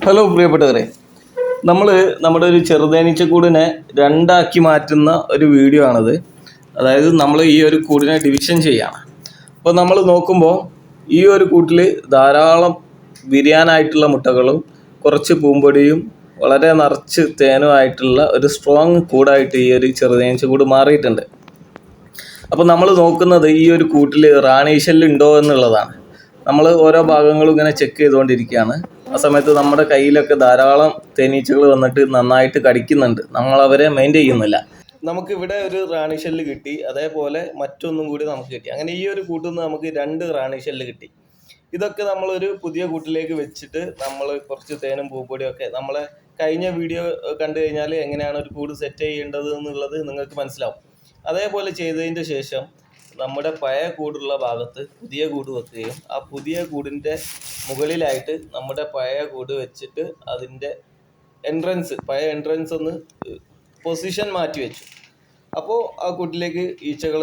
Hello പ്രിയപ്പെട്ടവരെ. നമ്മൾ നമ്മുടെ ഒരു ചെറുതേനീച്ചക്കൂടിനെ രണ്ടാക്കി മാറ്റുന്ന ഒരു വീഡിയോ ആണത്. അതായത് നമ്മൾ ഈ ഒരു കൂടിനെ ഡിവിഷൻ ചെയ്യാണ്. അപ്പോൾ നമ്മൾ നോക്കുമ്പോൾ ഈ ഒരു കൂട്ടിൽ ധാരാളം വിരിയാനായിട്ടുള്ള മുട്ടകളും കുറച്ച് പൂമ്പൊടിയും വളരെ നിറച്ച് തേനുമായിട്ടുള്ള ഒരു സ്ട്രോങ് കൂടായിട്ട് ഈ ഒരു ചെറുതേനീച്ചക്കൂട് മാറിയിട്ടുണ്ട്. അപ്പോൾ നമ്മൾ നോക്കുന്നത് ഈ ഒരു കൂട്ടിൽ റാണി ഉണ്ടോ എന്നുള്ളതാണ്. നമ്മൾ ഓരോ ഭാഗങ്ങളും ഇങ്ങനെ ചെക്ക് ചെയ്തുകൊണ്ടിരിക്കുകയാണ്. ആ സമയത്ത് നമ്മുടെ കയ്യിലൊക്കെ ധാരാളം തേനീച്ചകൾ വന്നിട്ട് നന്നായിട്ട് കടിക്കുന്നുണ്ട്. നമ്മൾ അവരെ മെയിൻ ചെയ്യുന്നില്ല. നമുക്ക് ഇവിടെ ഒരു റാണി ഷെല്ല് കിട്ടി. അതേപോലെ മറ്റൊന്നും കൂടി നമുക്ക് കിട്ടി. അങ്ങനെ ഈ ഒരു കൂട്ടിൽ നിന്ന് നമുക്ക് രണ്ട് റാണി ഷെല്ല് കിട്ടി. ഇതൊക്കെ നമ്മളൊരു പുതിയ കൂട്ടിലേക്ക് വെച്ചിട്ട് നമ്മൾ കുറച്ച് തേനും പൂപ്പൊടിയും ഒക്കെ നമ്മളെ കഴിഞ്ഞ വീഡിയോ കണ്ടു കഴിഞ്ഞാൽ എങ്ങനെയാണ് ഒരു കൂട് സെറ്റ് ചെയ്യേണ്ടത് എന്നുള്ളത് നിങ്ങൾക്ക് മനസ്സിലാവും. അതേപോലെ ചെയ്തതിന്റെ ശേഷം നമ്മുടെ പഴയ കൂടുള്ള ഭാഗത്ത് പുതിയ കൂട് വെക്കുകയും ആ പുതിയ കൂടിന്റെ മുകളിലായിട്ട് നമ്മുടെ പഴയ കൂട് വെച്ചിട്ട് അതിന്റെ എൻട്രൻസ് പഴയ എൻട്രൻസ് ഒന്ന് പൊസിഷൻ മാറ്റി വെച്ചു. അപ്പോൾ ആ കൂട്ടിലേക്ക് ഈച്ചകൾ